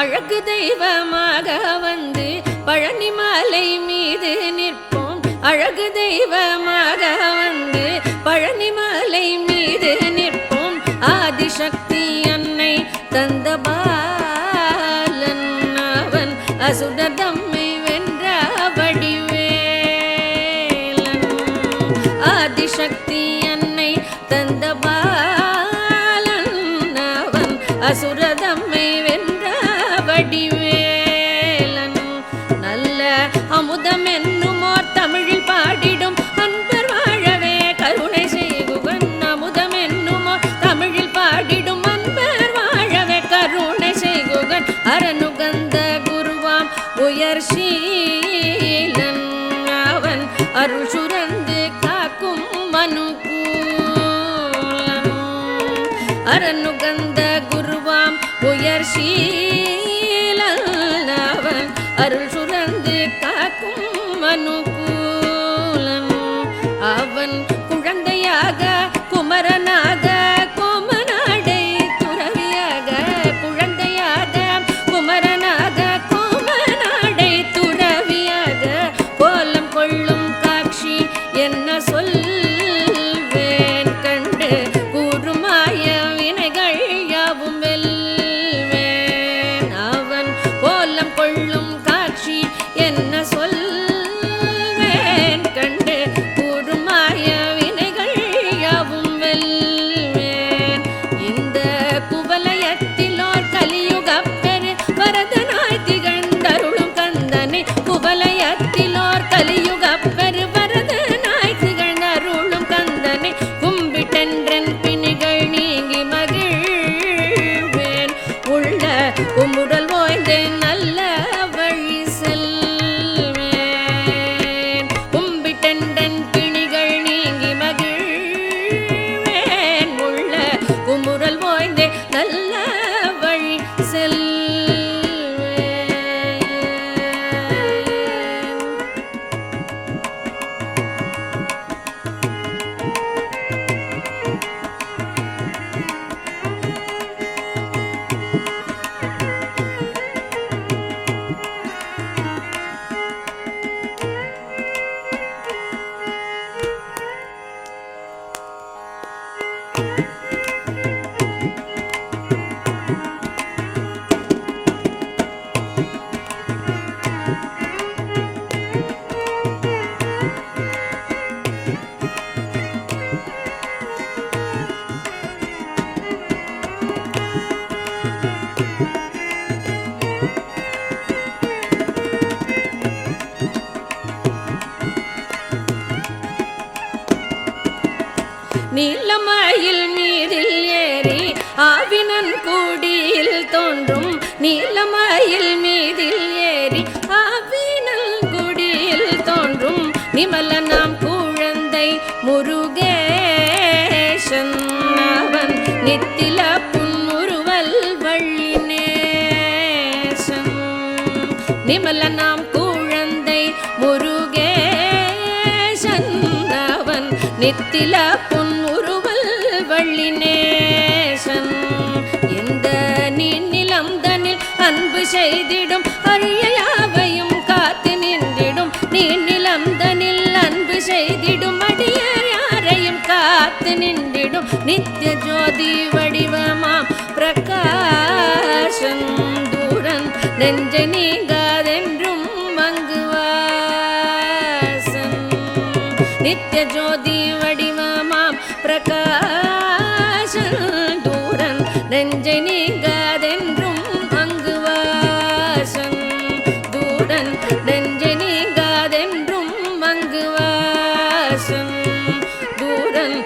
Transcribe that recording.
அழகு தெய்வமாக வந்து பழனி மலை மீது நிற்போம். அழகு தெய்வமாக வந்து பழனி மலை மீது நிற்போம். ஆதிசக்தி அன்னை தந்த பாலன் அவன் அசுரதம்மை வென்ற வடிவேலன். ஆதிசக்தி அன்னை தந்த பாலன் அவன் வடிவேலன் நல்ல அமுதம் என்னுமோர் தமிழில் பாடிடும். அன்பர் வாழவே கருணை செய்குவன் அமுதம் என்னுமோர் தமிழில் பாடிடும். அன்பர் வாழவே கருணை செய்குகன் அரணுகந்த குருவாம் உயர் சீலன். அவன் அருள் சுரந்து காக்கும் மனு அரணுகந்த குருவாம் உயர் சீ அருள் சுரந்து காக்கும் மனுகூலன் நீலமயில் மீதில் ஏறி ஆவினன் கூடியில் தோன்றும். நீலமயில் மீதில் ஏறி ஆவினல் குடியில் தோன்றும். நிமல நாம் குழந்தை முருகேஷன் அவன். நித்தில புன்முறுவல் வள்ளி நேசன் நிமலனாம் குழந்தை முருகேஷன் அவன். நித்தில புன் அன்பு செய்திடும் அழியாவையும் காத்து நின்றிடும். நீநிலம் தனில் அன்பு செய்திடும். அடியார் யாரையும் காத்து நின்றிடும். நித்திய ஜோதி வடிவமாம். பிரகாசம் தூரன் நெஞ்சை நீங்காதென்றும் மங்குவாசன் நித்திய ஜோதி வடிவமாம். பிரகாசம் தூரன் நெஞ்சை நீங்க அரசன் தூரன்